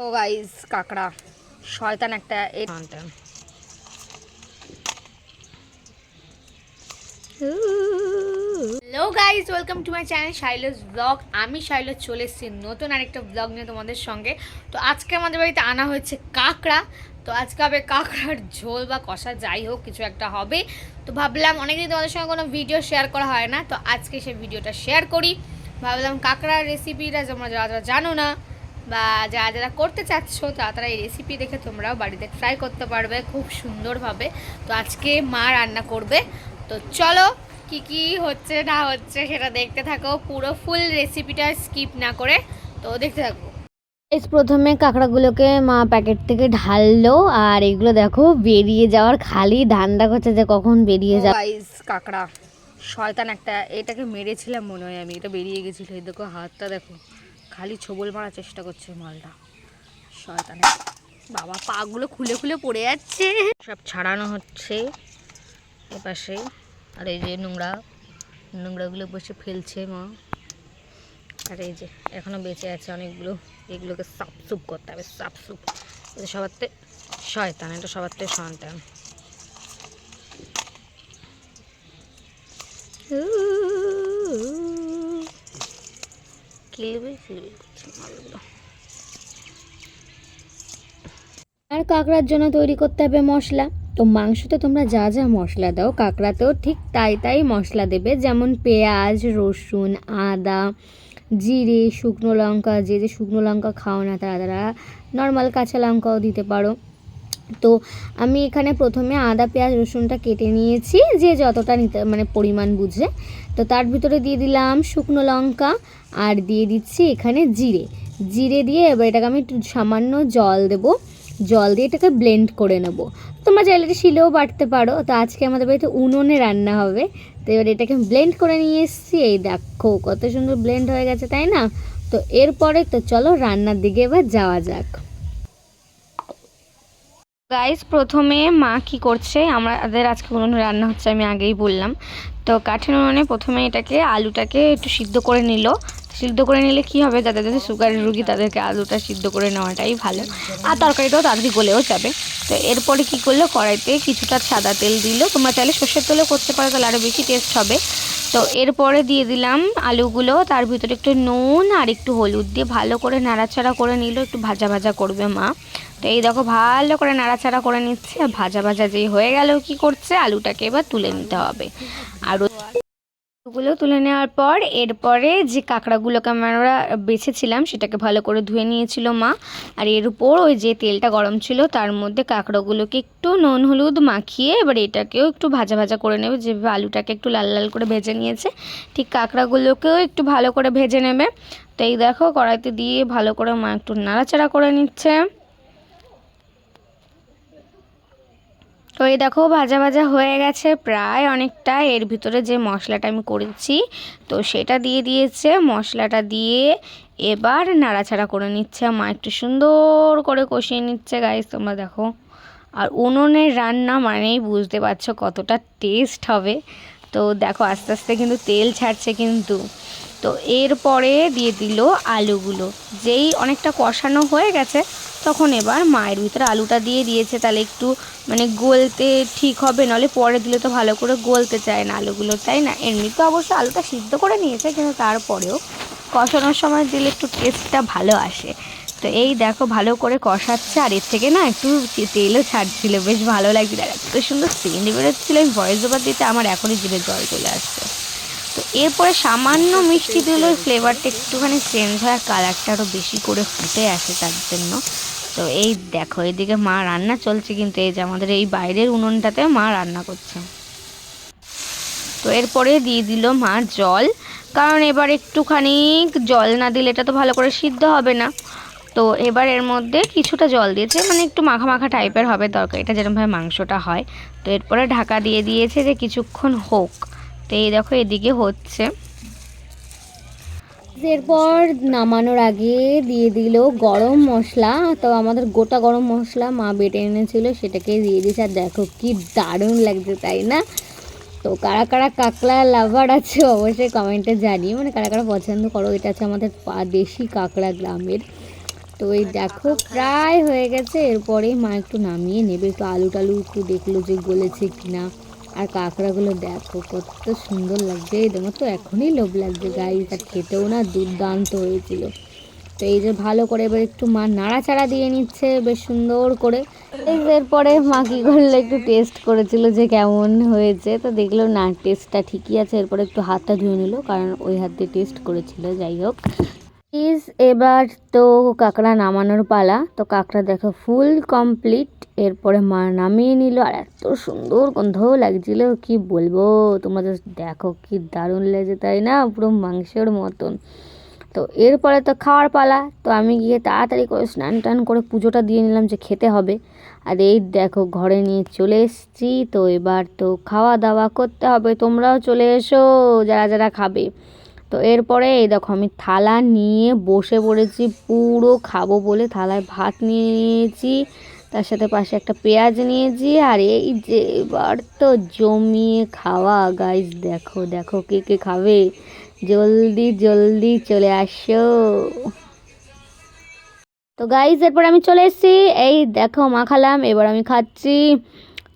ও guys কাকড়া। শয়তান একটা hello guys welcome to my channel Shails blog আমি শাইলস চলে এসেছি নতুন আরেকটা ব্লগ নিয়ে তোমাদের সঙ্গে। তো আজকে আমাদের বাড়িতে আনা হয়েছে কাঁকড়া। তো আজকে হবে কাঁকড়ার ঝোল বা কষা যাই হোক কিছু একটা হবে। তো ভাবলাম অনেকদিন তোমাদের সঙ্গে কোনো ভিডিও শেয়ার করা হয় না। তো আজকে সেই ভিডিওটা শেয়ার করি। ভাবলাম কাঁকড়ার রেসিপিটা তোমরা যারা যারা জানো না বা যারা যারা করতে চাচ্ছ তারা তারা এই রেসিপি দেখে তোমরাও বাড়িতে ট্রাই করতে পারবে খুব সুন্দরভাবে। তো আজকে মা রান্না করবে। তো চলো কি কি হচ্ছে না হচ্ছে সেটা দেখতে থাকো। পুরো ফুল রেসিপিটা স্কিপ না করে তো দেখতে থাকো। এস প্রথমে কাঁকড়াগুলোকে মা প্যাকেট থেকে ঢাললো আর এগুলো দেখো বেরিয়ে যাওয়ার খালি ধান্দা করছে যে কখন বেরিয়ে যাবে। গাইস কাকড়া। শয়তান একটা এটাকে মেরেছিলাম মনে হয় আমি এটা বেরিয়ে গেছিল দেখো হাতটা দেখো। খালি ছবল মারার চেষ্টা করছে মালটা। শয়তানে বাবা পাগুলো খুলে খুলে পড়ে যাচ্ছে। সব ছাড়ানো হচ্ছে এপাশে। আর এই যে নোংরা, নোংরাগুলো বসে ফেলছে মা। আর এই যে এখনও বেঁচে আছে অনেকগুলো। এগুলোকে সাফ সুপ করতে হবে সাফ সুপ এটা সবার থেকে শয়তান, এটা সবার থেকে সন্তান। আর কাঁকড়ার জন্য তৈরি করতে হবে মশলা। তো মাংসতে তোমরা যা যা মশলা দাও, কাঁকড়াতেও ঠিক তাই তাই মশলা দেবে। যেমন পেঁয়াজ, রসুন, আদা, জিরে, শুকনো লঙ্কা, যে যে শুকনো লঙ্কা খাও না তারা তারা, নর্মাল কাঁচা লঙ্কাও দিতে পারো। তো আমি এখানে প্রথমে আদা, পেঁয়াজ, রসুনটা কেটে নিয়েছি যে যতটা নিতে মানে পরিমাণ বুঝে। তো তার ভিতরে দিয়ে দিলাম শুকনো লঙ্কা আর দিয়ে দিচ্ছি এখানে জিরে। জিরে দিয়ে এবার এটাকে আমি একটু সামান্য জল দেবো। জল দিয়ে এটাকে ব্লেন্ড করে নেব। তোমরা চাইলে এটা শিলেও বাটতে পারো। তো আজকে আমাদের বাড়িতে উনুনে রান্না হবে। তো এবার এটাকে ব্লেন্ড করে নিয়ে এসেছি। এই দেখো কত সুন্দর ব্লেন্ড হয়ে গেছে, তাই না? তো এরপরে তো চলো রান্নার দিকে এবার যাওয়া যাক। গাইস প্রথমে মা কি করছে? আমাদের আজকে উনুনে রান্না হচ্ছে, আমি আগেই বললাম। তো কাঠের উনুনে প্রথমে এটাকে, আলুটাকে একটু সিদ্ধ করে নিল। সিদ্ধ করে নিলে কি হবে? যাদের যাদের সুগারের রুগী, তাদেরকে আলুটা সিদ্ধ করে নেওয়াটাই ভালো। আর তরকারিটাও তাড়াতাড়ি গলেও যাবে। তো এরপরে কি করল? কড়াইতে কিছুটা সাদা তেল দিল। তোমরা চাইলে সর্ষের তেলেও করতে পারো, তাহলে আরও বেশি টেস্ট হবে। তো এরপরে দিয়ে দিলাম আলুগুলো, তার ভিতরে একটু নুন আর একটু হলুদ দিয়ে ভালো করে নাড়াচাড়া করে নিল, একটু ভাজা ভাজা করবে মা। তো এই দেখো ভালো করে নাড়াচাড়া করে নিচ্ছে আর ভাজা ভাজা যেই হয়ে গেল কি করছে, আলুটাকে এবার তুলে নিতে হবে। আর আলুগুলো তুলে নেওয়ার পর এরপরে যে কাঁকড়াগুলোকে আমরা বেছেছিলাম, সেটাকে ভালো করে ধুয়ে নিয়েছিল মা। আর এর উপর ওই যে তেলটা গরম ছিল, তার মধ্যে কাঁকড়াগুলোকে একটু নুন, হলুদ মাখিয়ে এবার এটাকেও একটু ভাজা ভাজা করে নেবে। যেভাবে আলুটাকে একটু লাল লাল করে ভেজে নিয়েছে, ঠিক কাঁকড়াগুলোকেও একটু ভালো করে ভেজে নেবে। তো এই দেখো, কড়াইতে দিয়ে ভালো করে মা একটু নাড়াচাড়া করে নিচ্ছে। তো এই দেখো ভাজা ভাজা হয়ে গেছে প্রায় অনেকটা। এর ভিতরে যে মশলাটা আমি করেছি, তো সেটা দিয়ে দিয়েছে। মশলাটা দিয়ে এবার নাড়াচাড়া করে নিচ্ছে মা। একটু সুন্দর করে কষিয়ে নিচ্ছে গাইস তোমরা দেখো। আর উনুনের রান্না মানেই বুঝতে পারছ কতটা টেস্ট হবে। তো দেখো আস্তে আস্তে কিন্তু তেল ছাড়ছে কিন্তু। তো এরপরে দিয়ে দিল আলুগুলো। যেই অনেকটা কষানো হয়ে গেছে, তখন এবার মায়ের ভিতরে আলুটা দিয়ে দিয়েছে। তাহলে একটু মানে গলতে ঠিক হবে নাহলে পরে দিলে তো ভালো করে গলতে চায় না আলুগুলো, তাই না? এমনি তো অবশ্য আলুটা সিদ্ধ করে নিয়েছে, কিন্তু তারপরেও কষানোর সময় দিলে একটু টেস্টটা ভালো আসে। তো এই দেখো ভালো করে কষাচ্ছে, আর এর থেকে না একটু তেলও ছাড়ছিল, বেশ ভালো লাগছিল আর এত সুন্দর সেন্ট বেরোচ্ছিল ভয়েস ওভার দিতে আমার এখনই জিভে জল চলে আসছে। তো এরপরে সামান্য মিষ্টি দিলে ফ্লেভারটা একটুখানি চেঞ্জ হয়, আর কালারটা আরও বেশি করে ফুটে আসে তার জন্য। তো এই দেখো, এদিকে মা রান্না চলছে কিন্তু এই যে আমাদের এই বাইরের উনুনটাতে মা রান্না করছে। তো এরপরে দিয়ে দিল মা জল, কারণ এবার একটুখানি জল না দিলে এটা তো ভালো করে সিদ্ধ হবে না। তো এবার এর মধ্যে কিছুটা জল দিয়েছে মানে একটু মাখা মাখা টাইপের হবে দরকার, এটা যেরকমভাবে মাংসটা হয়। তো এরপরে ঢাকা দিয়ে দিয়েছে যে কিছুক্ষণ হোক। তো এই দেখো এদিকে হচ্ছে। এরপর নামানোর আগে দিয়ে দিল গরম মশলা। তো আমাদের গোটা গরম মশলা মা বেটে এনেছিল, সেটাকে দিয়ে দিয়েছে। আর দেখো কি দারুণ লাগছে, তাই না? তো কারা কারা কাঁকড়া লাভার আছে অবশ্যই কমেন্টে জানিয়ে মানে কারা কারা পছন্দ করো, এটা আছে আমাদের দেশি কাঁকড়া গ্রামের। তো এই দেখো প্রায় হয়ে গেছে, এরপরেই মা একটু নামিয়ে নেবে। একটু আলু টালু একটু দেখল যে গলেছে কিনা। আর কাঁকড়াগুলো দেখো, কত সুন্দর লাগছে। এই তোমার তো এখনই লোভ লাগছে গাইস আর খেতেও না দুর্দান্ত হয়েছিল। তো এই যে ভালো করে এবার একটু মা নাড়াচাড়া দিয়ে নিচ্ছে, বেশ সুন্দর করে। এরপরে মা কী করল, একটু টেস্ট করেছিল যে কেমন হয়েছে। তো দেখল না টেস্টটা ঠিকই আছে, এরপরে একটু হাতটা ধুয়ে নিল, কারণ ওই হাত দিয়ে টেস্ট করেছিল, যাই হোক। প্লিজ এবার তো কাঁকড়া নামানোর পালা। তো কাঁকড়া দেখো ফুল কমপ্লিট এরপরে মা নামিয়ে নিল, আর এত সুন্দর গন্ধও লাগছিল, কি বলব? তোমাদের দেখো, কি দারুণ লেগেছে, তাই না? পুরো মাংসের মতন। তো এরপরে তো খাওয়ার পালা। তো আমি গিয়ে তাড়াতাড়ি করে স্নান টান করে পুজোটা দিয়ে নিলাম যে খেতে হবে। আর এই দেখো, ঘরে নিয়ে চলে এসেছি। তো এবার তো খাওয়া দাওয়া করতে হবে, তোমরাও চলে এসো, যারা যারা খাবে। তো এরপরে এই দেখো, আমি থালা নিয়ে বসে পড়েছি, পুরো খাব বলে থালায় ভাত নিয়ে নিয়েছি, তার সাথে পাশে একটা পেঁয়াজ নিয়েছি, আর এই যে এবার তো জমিয়ে খাওয়া গাইস দেখো দেখো কে কে খাবে, জলদি জলদি চলে আসো। তো গাইস এরপর আমি চলে এসেছি, এই দেখো মাখালাম এবার আমি খাচ্ছি।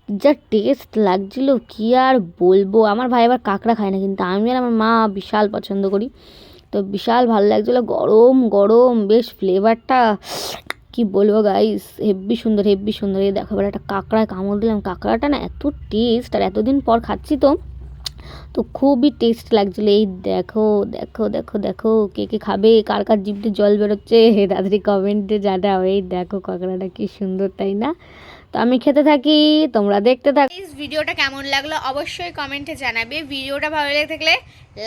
যা টেস্ট লাগছিল কি আর বলব? আমার ভাই আবার কাঁকড়া খায় না কিন্তু আমি আর আমার মা বিশাল পছন্দ করি। তো বিশাল ভালো লাগছিল। গরম গরম, বেশ ফ্লেভারটা কি বলব গাইস হেব্বি সুন্দর হেব্বি সুন্দর। এই দেখো একটা কাঁকড়ায় কামড় দিলাম। কাঁকড়াটা না এত টেস্ট আর এতদিন পর খাচ্ছি তো তো খুবই টেস্ট লাগছিল। এই দেখো দেখো দেখো দেখো, কে কে খাবে? কার কার জিভতে জল বেরোচ্ছে? তাড়াতাড়ি কমেন্টে জানাও। এই দেখো কাঁকড়াটা কি সুন্দর, তাই না? তো আমি খেতে থাকি, তোমরা দেখতে থাকো ভিডিওটা কেমন লাগল অবশ্যই কমেন্টে জানাবে। ভিডিওটা ভালো লেগে থাকলে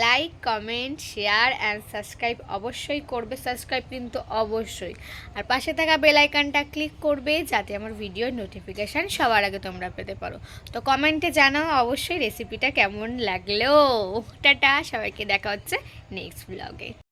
like comment share and subscribe অবশ্যই করবে সাবস্ক্রাইব কিন্তু অবশ্যই। আর পাশে থাকা বেল আইকনটা ক্লিক করবে যাতে আমার ভিডিওর নোটিফিকেশান সবার আগে তোমরা পেতে পারো। তো কমেন্টে জানাও অবশ্যই রেসিপিটা কেমন লাগল। টাটা, সবাইকে দেখা হচ্ছে নেক্সট ব্লগে